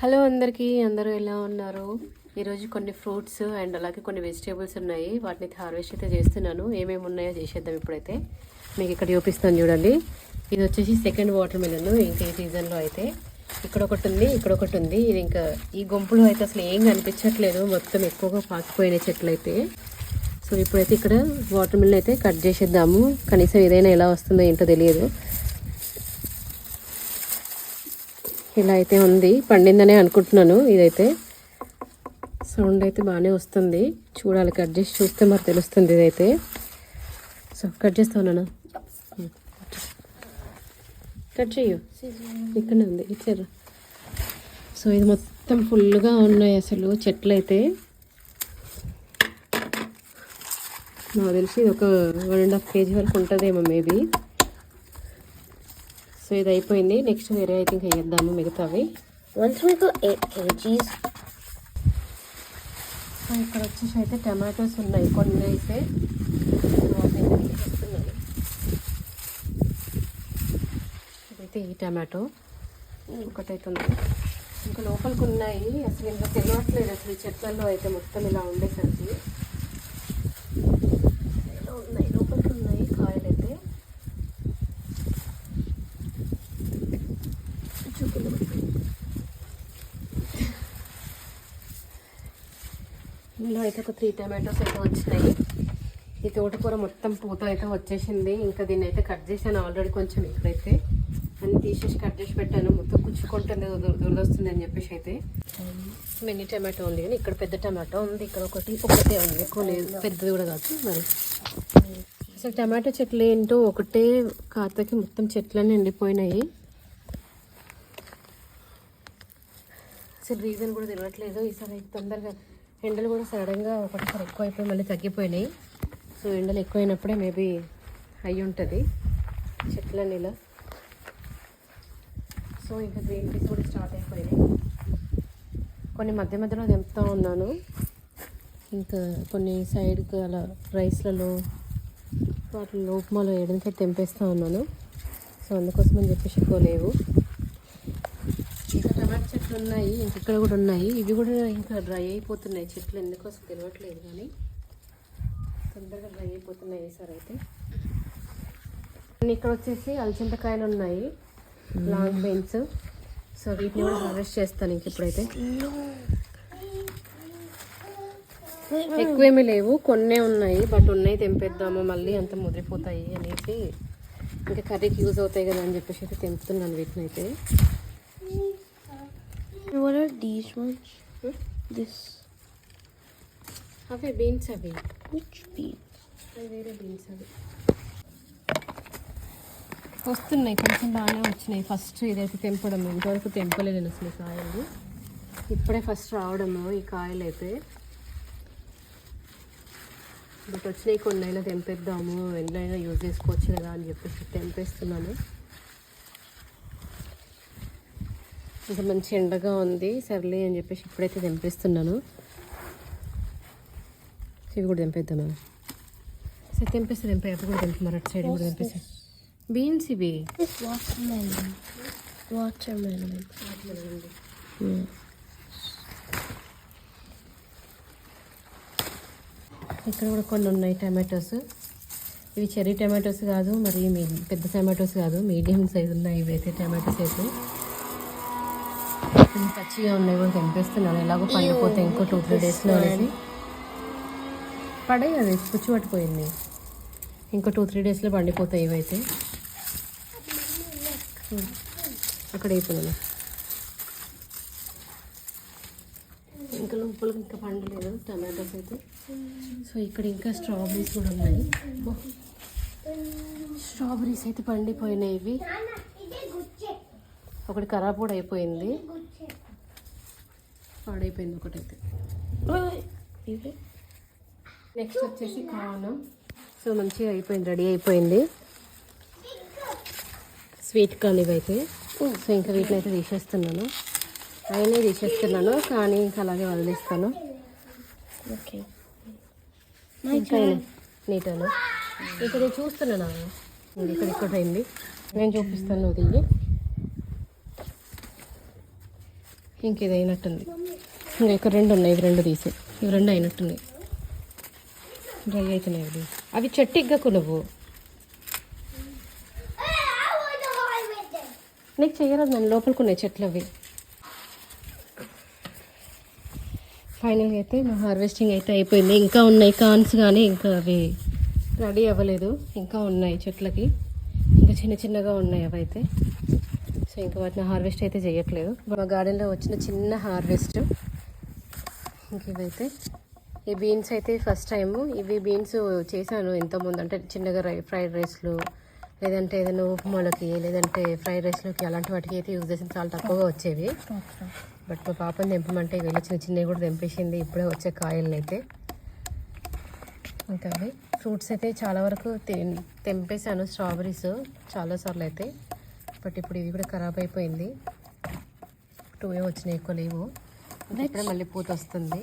Hello అందరికీ అందరూ ఎలా ఉన్నారు? ఈరోజు కొన్ని ఫ్రూట్స్ అండ్ అలాగే కొన్ని వెజిటేబుల్స్ ఉన్నాయి. వాటిని హార్వెస్ట్ అయితే చేస్తున్నాను. ఏమేమి ఉన్నాయో చేసేద్దాం ఇప్పుడైతే. మీకు ఇక్కడ చూపిస్తాను చూడండి. ఇది వచ్చేసి సెకండ్ వాటర్ మిలన్ ఇంకా ఈ సీజన్లో అయితే. ఇక్కడ ఒకటి ఉంది ఇక్కడ ఒకటి ఉంది. ఇది ఇంకా ఈ గుంపులో అయితే అసలు ఏం కనిపించట్లేదు. మొత్తం ఎక్కువగా పాకిపోయిన చెట్లు అయితే. సో ఇప్పుడైతే ఇక్కడ వాటర్ మిలన్ అయితే కట్ చేసేద్దాము. కనీసం ఏదైనా ఎలా వస్తుందో ఏంటో తెలియదు. ఇలా అయితే ఉంది. పండిందనే అనుకుంటున్నాను ఇదైతే. సౌండ్ అయితే బాగానే వస్తుంది. చూడాలి కట్ చేసి చూస్తే మరి తెలుస్తుంది ఇదైతే. సో కట్ చేస్తా ఉన్నాను కట్ చెయ్యు. ఇక్కడనే ఉంది ఇచ్చారు సో ఇది మొత్తం ఫుల్గా ఉన్నాయి అసలు చెట్లు అయితే నాకు తెలిసి ఇది ఒక వన్ అండ్ హాఫ్ కేజీ వరకు ఉంటుందేమో మేబీ. సో ఇది అయిపోయింది నెక్స్ట్ వేరే అయితే ఇంకా వేద్దాము మిగతావి. We go 8 kgs, సో ఇక్కడ వచ్చేసి అయితే టమాటోస్ ఉన్నాయి. కొన్ని అయితే. ఇదైతే ఈ టమాటో. ఒకటైతే ఉంది. ఇంకా లోపలికి ఉన్నాయి. అసలు ఇంకా తెలియట్లేదు. అసలు చెట్లలో అయితే మొత్తం ఇలా ఉండేసరికి ఇలా ఉన్నాయి లోపలికి ఉన్నాయి కాయలు అయితే ఇందులో అయితే ఒక త్రీ టమాటోస్ అయితే వచ్చినాయి. ఈ తోటకూర మొత్తం పూత అయితే వచ్చేసింది. ఇంకా దీన్ని అయితే కట్ చేశాను ఆల్రెడీ కొంచెం ఇక్కడైతే అన్ని తీసేసి కట్ చేసి పెట్టాను. మొత్తం కుచ్చుకుంటుంది దొరదొస్తుంది అని చెప్పేసి అయితే. మినీ టమాటో ఉంది కానీ ఇక్కడ పెద్ద టమాటో ఉంది. ఇక్కడ ఒకటి ఒకటే ఉంది. ఎక్కువ లేదు. పెద్దది కూడా కాదు మరి. అసలు టమాటో చెట్లు ఏంటో ఒకటే ఖాతాకి మొత్తం చెట్లన్నీ ఎండిపోయినాయి. అసలు రీజన్ కూడా తెలియట్లేదు. ఈసారి తొందరగా ఎండలు కూడా సడన్గా ఒకటిసారి ఎక్కువ మళ్ళీ తగ్గిపోయినాయి. సో ఎండలు ఎక్కువైనప్పుడే మేబీ అయి ఉంటుంది. చెట్లన్నీ ఇలా సో ఇంకా గ్రీన్ పీస్ కూడా స్టార్ట్ అయిపోయినాయి. కొన్ని మధ్య మధ్యలో తెంపుతూ ఉన్నాను. ఇంకా కొన్ని సైడ్కి అలా రైస్లలో వాటిలో ఉప్మాలో వేయడానికి తెంపేస్తూ ఉన్నాను. సో అందుకోసం అని చెప్పేసి ఎక్కువ లేవు. ఇంకా చెట్లు ఉన్నాయి ఇక్కడ కూడా ఉన్నాయి. ఇవి కూడా ఇంకా డ్రై అయిపోతున్నాయి. చెట్లు ఎందుకోసం తెలియట్లేదు కానీ తొందరగా డ్రై అయిపోతున్నాయి ఈసారి అయితే. ఇక్కడ వచ్చేసి అలచింతకాయలు ఉన్నాయి. లాంగ్ బెన్స్ సో వీటిని కూడా హార్వెస్ట్ చేస్తాను ఇంక ఇప్పుడైతే. ఎక్కువేమీ లేవు. కొన్నే ఉన్నాయి బట్ ఉన్నాయి తెంపేద్దాము. మళ్ళీ అంత ముదిరిపోతాయి అనేసి ఇంకా కర్రీకి యూజ్ అవుతాయి కదా అని చెప్పేసి అయితే తెంపుతున్నాను వీటిని అయితే what are these ones? This. అవే బీన్స్ అవి Which beans? అవి వేరే బీన్స్ అవి వస్తున్నాయి. కొంచెం బాగానే వచ్చినాయి. ఫస్ట్ ఇదైతే తెంపడం. ఇంతవరకు తెంపలేదు నేను అసలు ఈ కాయలు. ఇప్పుడే ఫస్ట్ రావడము ఈ కాయలు అయితే బట్ వచ్చినాయి కొన్ని అయినా తెంపేద్దాము. ఎండ్లైనా యూజ్ చేసుకోవచ్చు కదా అని చెప్పేసి తెంపేస్తున్నాను. ఇంకా మంచి ఎండగా ఉంది. సర్లే అని చెప్పేసి ఇప్పుడైతే తెంపేస్తున్నాను. ఇవి కూడా తెంపేద్దామా? సరే తెంపేస్తే తెంపే అవి కూడా తెంపి మరి అటు సైడ్ కూడా తెంపేస్తే బీన్స్ ఇవి. ఇక్కడ కూడా కొన్ని ఉన్నాయి టమాటోస్ ఇవి చెర్రీ టమాటోస్ కాదు మరి పెద్ద టమాటోస్ కాదు. మీడియం సైజ్ ఉన్నాయి ఇవి అయితే టమాటోస్ అయితే పచ్చిగా ఉన్నాయి కూడా తెంపేస్తున్నాను ఎలాగో పండిపోతే ఇంకో టూ త్రీ డేస్లో అనేది పడే అది పుచ్చి పట్టిపోయింది ఇంకో టూ త్రీ డేస్లో పండిపోతాయి ఇవైతే. అక్కడ అయిపోయింది ఇంకా లోపలికి ఇంకా పండలేదు టమాటోస్ అయితే. సో ఇక్కడ ఇంకా స్ట్రాబెరీస్ కూడా ఉన్నాయి. స్ట్రాబెరీస్ అయితే పండిపోయినాయి ఇవి. ఒకటి ఖరాబ్ కూడా అయిపోయింది. పాడైపోయింది ఒకటైతే. it. నెక్స్ట్ వచ్చేసి కార్న్ సో మంచిగా అయిపోయింది రెడీ అయిపోయింది. స్వీట్ కార్న్ ఇవైతే సో ఇంకా వీటిని అయితే తీసేస్తున్నాను. అయినా తీసేస్తున్నాను కానీ ఇంకా అలాగే వదిలేస్తాను. ఇంకా నీటాను. ఇక్కడ నేను చూస్తున్నాను ఇది ఇక్కడ ఇక్కడ అయింది నేను చూపిస్తాను నువ్వు ఇంక ఇది అయినట్టుంది. ఇంకా ఇక్కడ రెండు ఉన్నాయి ఇవి రెండు తీసి ఇవి రెండు అయినట్టున్నాయి. డ్రై అవుతున్నాయి అవి అవి చెట్టు ఎగ్గకు నువ్వు. నీకు చేయరాదు నన్ను లోపలికి ఉన్నాయి చెట్లు అవి. ఫైనల్గా అయితే మా హార్వెస్టింగ్ అయితే అయిపోయింది. ఇంకా ఉన్నాయి కాన్స్ కానీ ఇంకా అవి రెడీ అవ్వలేదు. ఇంకా ఉన్నాయి చెట్లకి. ఇంకా చిన్న చిన్నగా ఉన్నాయి అవి అయితే సో ఇంకా వాటిని హార్వెస్ట్ అయితే చేయట్లేదు. మా గార్డెన్లో వచ్చిన చిన్న హార్వెస్ట్. ఇంక ఇవైతే ఈ బీన్స్ అయితే ఫస్ట్ టైము. ఇవి బీన్స్ చేశాను ఎంతోమంది అంటే చిన్నగా రై ఫ్రైడ్ రైస్లు లేదంటే ఏదైనా ఉప్మాలకి లేదంటే ఫ్రైడ్ రైస్లోకి అలాంటి వాటికి అయితే యూజ్ చేసిన చాలా తక్కువగా వచ్చేవి. బట్ మా పాపని తెంపమంటే వెళ్ళి చిన్న చిన్నవి కూడా తెంపేసింది. ఇప్పుడే వచ్చే కాయలను అయితే. ఇంకా అవి. ఫ్రూట్స్ అయితే చాలా వరకు తె తెంపేశాను. స్ట్రాబెరీస్ చాలాసార్లు అయితే. బట్ ఇప్పుడు ఇవి కూడా ఖరాబ్ అయిపోయింది. టూ ఏ వచ్చినాయి ఎక్కువ లేవు. ఇంకా ఇప్పుడే మళ్ళీ పూత వస్తుంది.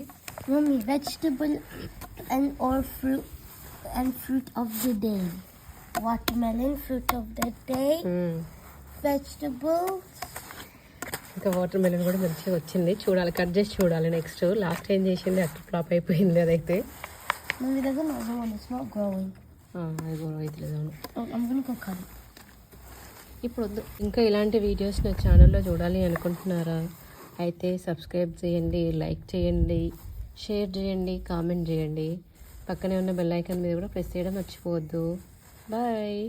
Mommy, vegetable and or fruit and fruit of the day. Watermelon, fruit of the day. మ్మ్. Vegetables. ఇంకా వాటర్ మెలన్ కూడా మంచిగా వచ్చింది. చూడాలి కట్ చేసి చూడాలి నెక్స్ట్ లాస్ట్ ఏం చేసింది? అట్లా ఫ్లాప్ అయిపోయింది అదైతే. అవును ఇప్పుడు వద్దు ఇంకా ఇలాంటి వీడియోస్ నా ఛానల్లో చూడాలి అనుకుంటున్నారా? అయితే సబ్స్క్రైబ్ చేయండి లైక్ చేయండి షేర్ చేయండి కామెంట్ చేయండి. పక్కనే ఉన్న బెల్ ఐకాన్ మీద కూడా ప్రెస్ చేయడం మర్చిపోవద్దు. బాయ్.